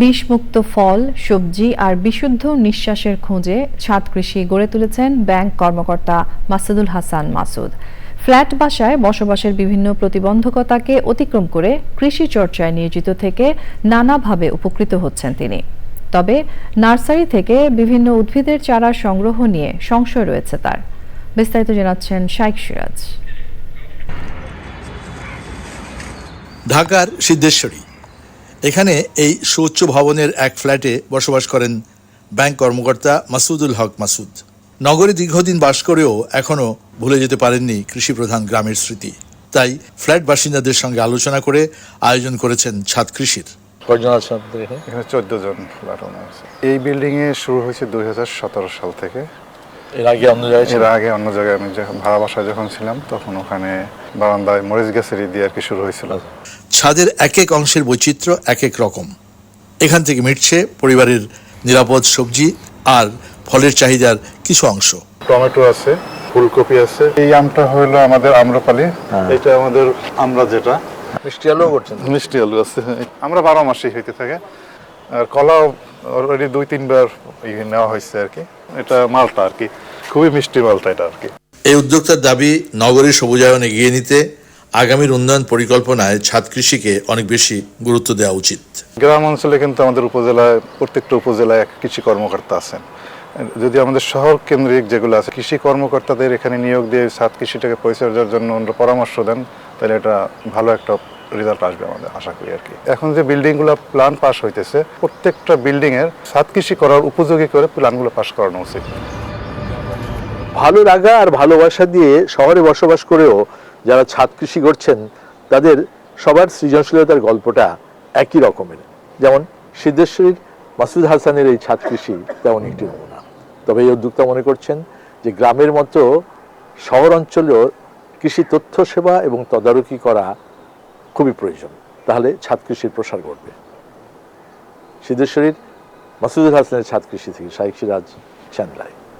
বিষমুক্ত ফল, সবজি আর বিশুদ্ধ নিঃশ্বাসের খোঁজে ছাদ কৃষি গড়ে তুলেছেন ব্যাংক কর্মকর্তা মাসুদুল হাসান মাসুদ। ফ্ল্যাট বাসায় বসবাসের বিভিন্ন প্রতিবন্ধকতাকে অতিক্রম করে কৃষি চর্চায় নিয়োজিত থেকে নানাভাবে উপকৃত হচ্ছেন তিনি। তবে নার্সারি থেকে বিভিন্ন উদ্ভিদের চারা সংগ্রহ নিয়ে সংশয় রয়েছে তার। বিস্তারিত জানাচ্ছেন শাইক সিরাজ। ঢাকার সিদ্ধেশ্বরী। এখানে এই সুউচ্চ ভবনের এক ফ্ল্যাটে বসবাস করেন ব্যাংক কর্মকর্তা মাসুদুল হক মাসুদ। নগরে দীর্ঘদিন বাস করেও এখনও ভুলে যেতে পারেননি কৃষিপ্রধান গ্রামের স্মৃতি। তাই ফ্ল্যাট বাসিন্দাদের সঙ্গে আলোচনা করে আয়োজন করেছেন ছাদ কৃষির। কয়জন আছেন এখানে? এখানে চোদ্দ জন ফ্ল্যাট এই বিল্ডিং এ শুরু হয়েছে দুই হাজার সতেরো সাল থেকে। এর আগে অন্য জায়গায় এর আগে অন্য জায়গায় আমি যখন ভাড়া বাসায় যখন ছিলাম তখন ওখানে বারান্দায় মরিচ গাছের দিয়ে আর কি শুরু হয়েছিল। ছাদের এক এক অংশের বৈচিত্র্য এক এক রকম। এখান থেকে মিটছে পরিবারের নিরাপদ সবজি আর ফলের চাহিদার কিছু অংশ। টমেটো আছে ফুলকপি আছে। এই আমটা হলো আমাদের আম্রপালি। এটা আমাদের আমরা যেটা। মিষ্টি আলুও করছেন? মিষ্টি আলু আছে। আমরা বারো মাসেই হইতে থাকে। আর কলাও অলরেডি দুই তিনবার ই নেওয়া হয়েছে আর কি। এটা মালটা আর কি। খুবই মিষ্টি মালটা এটা আর কি। এই উদ্যোক্তার দাবি নগরীর সবুজায়ন এগিয়ে নিতে আগামীর উন্নয়ন পরিকল্পনায় ছাদ কৃষিকে অনেক বেশি গুরুত্ব দেওয়া উচিত। গ্রাম অঞ্চলে কিন্তু আমাদের উপজেলায় প্রত্যেকটা উপজেলায় এক কৃষি কর্মকর্তা আছেন। যদি আমাদের শহর কেন্দ্রিক যেগুলো আছে কৃষি কর্মকর্তাদের এখানে নিয়োগ দিয়ে সাত কৃষিটাকে পরিচর্যার জন্য ওনারা পরামর্শ দেন তাহলে এটা ভালো একটা রেজাল্ট আসবে আমাদের আশা করি আর কি। এখন যে বিল্ডিংগুলো প্ল্যান পাস হইতেছে প্রত্যেকটা বিল্ডিং এর সাত কৃষি করার উপযোগী করে প্ল্যানগুলো পাস করানো উচিত। ভালো লাগা আর ভালোবাসা দিয়ে শহরে বসবাস করেও যারা ছাদ কৃষি করছেন, তাদের সবার সৃজনশীলতার গল্পটা একই রকমের। যেমন সিদ্ধেশ্বরীর, মাসুদ হাসানের এই ছাদ কৃষি তেমন একটি নমুনা। তবে এই উদ্যোক্তা মনে করছেন যে গ্রামের মতো শহর অঞ্চলেও কৃষি তথ্য সেবা এবং তদারকি করা খুবই প্রয়োজন। তাহলে ছাদ কৃষির প্রসার ঘটবে। সিদ্ধেশ্বরীর, মাসুদুল হাসানের ছাদ কৃষি থেকে শাহিক সিরাজ চ্যান্ডলায়